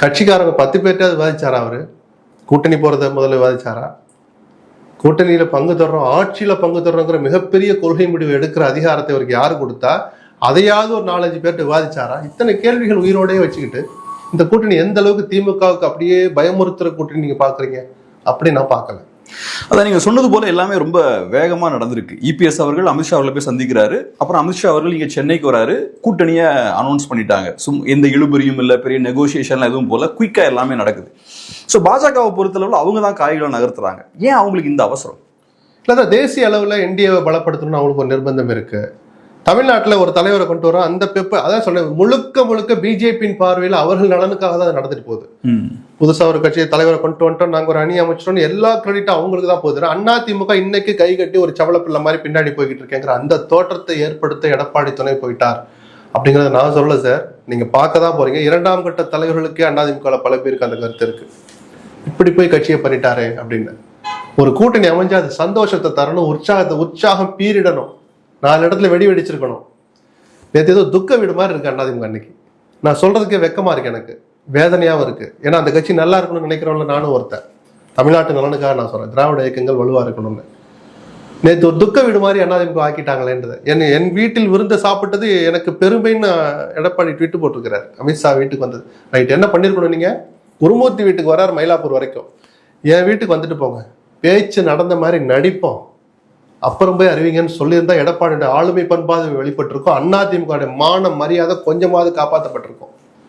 கட்சிக்காரங்க பத்து பேர்ட்ட விவாதிச்சாரா அவரு? கூட்டணி போறத முதல்ல விவாதிச்சாரா? கூட்டணியில பங்கு தர்றோம் ஆட்சியில பங்கு தர்றோங்கிற மிகப்பெரிய கொள்கை முடிவு எடுக்கிற அதிகாரத்தை அவருக்கு யாரு கொடுத்தா அதையாவது ஒரு நாலஞ்சு பேர்ட்ட விவாதிச்சாரா? இத்தனை கேள்விகள் உயிரோடய வச்சுக்கிட்டு இந்த கூட்டணி எந்த அளவுக்கு திமுகவுக்கு அப்படியே பயமுறுத்துற கூட்டணி நீங்க பாக்குறீங்க? அப்படி நான் பார்க்கல. அதான் நீங்கள் சொன்னது போல எல்லாமே ரொம்ப வேகமாக நடந்திருக்கு. இபிஎஸ் அவர்கள் அமித்ஷா அவர்களை போய் சந்திக்கிறாரு. அப்புறம் அமித்ஷா அவர்கள் இங்கே சென்னைக்கு வராரு. கூட்டணியை அனௌன்ஸ் பண்ணிட்டாங்க. சும் எந்த இழுபறியும் இல்லை பெரிய நெகோசியேஷன்லாம் எதுவும் போல குயிக்காக எல்லாமே நடக்குது. ஸோ பாஜகவை பொறுத்தளவில் அவங்க தான் காய்களை நகர்த்துறாங்க. ஏன் அவங்களுக்கு இந்த அவசரம்? இல்ல தேசிய அளவில் என்டிஏவை பலப்படுத்தணும்னு அவங்களுக்கு ஒரு நிர்பந்தம் இருக்குது தமிழ்நாட்டுல ஒரு தலைவரை கொண்டு வரோம் அந்த பெப்ப அதான் சொன்னேன் முழுக்க முழுக்க பிஜேபியின் பார்வையில் அவர்கள் நலனுக்காக தான் அது நடந்துட்டு போகுது. புதுசா ஒரு கட்சி தலைவரை கொண்டு வந்துட்டோம் நாங்க ஒரு அணி அமைச்சிட்டோம் எல்லா கிரெடிட்டும் அவங்களுக்கு தான் போகுது. அண்ணா திமுக இன்னைக்கு கை கட்டி ஒரு சவளப்பிள்ளை மாதிரி பின்னாடி போய்கிட்டு இருக்கேங்கிற அந்த தோற்றத்தை ஏற்படுத்த எடப்பாடி துணை போயிட்டார். அப்படிங்கறத நான் சொல்லல சார் நீங்க பார்க்க தான் போறீங்க. இரண்டாம் கட்ட தலைவர்களுக்கே அண்ணா திமுக பல பேருக்கு அந்த கருத்து இருக்கு. இப்படி போய் கட்சியை பண்ணிட்டாரே அப்படின்னு. ஒரு கூட்டணி அமைஞ்சா அது சந்தோஷத்தை தரணும் உற்சாகத்தை உற்சாகம் பீரிடணும். நாலு இடத்துல வெடி வெடிச்சிருக்கணும். நேற்று ஏதோ துக்க வீடு மாதிரி இருக்கு அண்ணாதிமுக அன்னைக்கு. நான் சொல்றதுக்கே வெக்கமா இருக்கு எனக்கு. வேதனையாகவும் இருக்கு. ஏன்னா அந்த கட்சி நல்லா இருக்கணும்னு நினைக்கிறவங்கள நானும் ஒருத்தன். தமிழ்நாட்டு நலனுக்காக நான் சொல்றேன். திராவிட இயக்கங்கள் வலுவா இருக்கணும்னு. நேற்று ஒரு துக்க வீடு மாதிரி அண்ணாதிமுக ஆக்கிட்டாங்களேன்றது. என் என் வீட்டில் விருந்த சாப்பிட்டது எனக்கு பெருமைன்னு எடப்பாடி ட்விட்டு போட்டிருக்கிறார். அமித்ஷா வீட்டுக்கு வந்தது. ரைட் என்ன பண்ணிருக்கணும் நீங்க? குருமூர்த்தி வீட்டுக்கு வரார் மயிலாப்பூர் வரைக்கும். என் வீட்டுக்கு வந்துட்டு போங்க. பேச்சு நடந்த மாதிரி நடிப்போம். அப்புறம் போய் அறிவிங்கன்னு சொல்லியிருந்தா எடப்பாடியோட ஆளுமை பண்பாது வெளிப்பட்டிருக்கும். அதிமுக மான மரியாதை கொஞ்சமாவது காப்பாற்றப்பட்டிருக்கும்